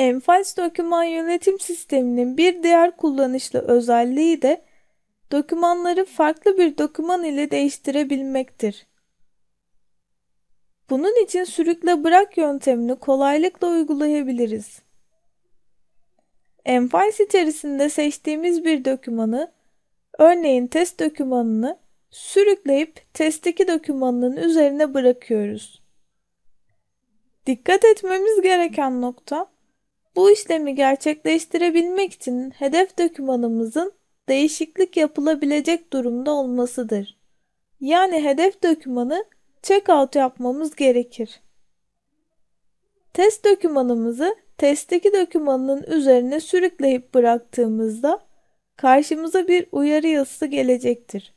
Enfaç doküman yönetim sisteminin bir diğer kullanışlı özelliği de dokümanları farklı bir doküman ile değiştirebilmektir. Bunun için sürükle bırak yöntemini kolaylıkla uygulayabiliriz. Enfaç içerisinde seçtiğimiz bir dokümanı, örneğin test dokümanını sürükleyip testteki dokümanının üzerine bırakıyoruz. Dikkat etmemiz gereken nokta, bu işlemi gerçekleştirebilmek için hedef dokümanımızın değişiklik yapılabilecek durumda olmasıdır. Yani hedef dokümanı checkout yapmamız gerekir. Test dokümanımızı testteki dokümanının üzerine sürükleyip bıraktığımızda karşımıza bir uyarı yazısı gelecektir.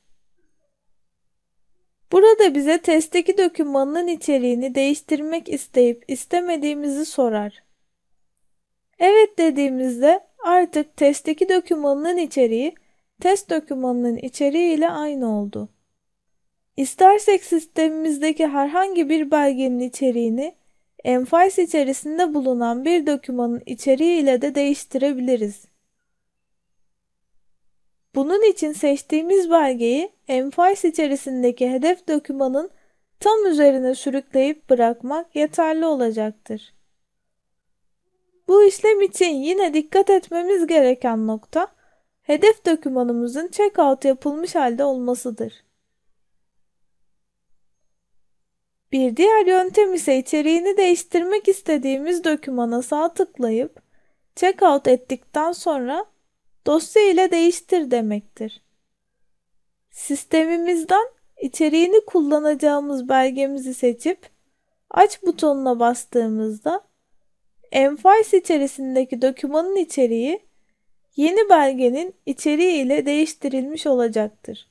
Burada bize testteki dokümanın içeriğini değiştirmek isteyip istemediğimizi sorar. Evet dediğimizde artık testteki dokümanın içeriği test dokümanının içeriği ile aynı oldu. İstersek sistemimizdeki herhangi bir belgenin içeriğini enfiles içerisinde bulunan bir dokümanın içeriği ile de değiştirebiliriz. Bunun için seçtiğimiz belgeyi enfiles içerisindeki hedef dokümanın tam üzerine sürükleyip bırakmak yeterli olacaktır. Bu işlem için yine dikkat etmemiz gereken nokta hedef dokümanımızın checkout yapılmış halde olmasıdır. Bir diğer yöntem ise içeriğini değiştirmek istediğimiz dokümana sağ tıklayıp checkout ettikten sonra dosya ile değiştir demektir. Sistemimizden içeriğini kullanacağımız belgemizi seçip aç butonuna bastığımızda Enfiles içerisindeki dokümanın içeriği yeni belgenin içeriği ile değiştirilmiş olacaktır.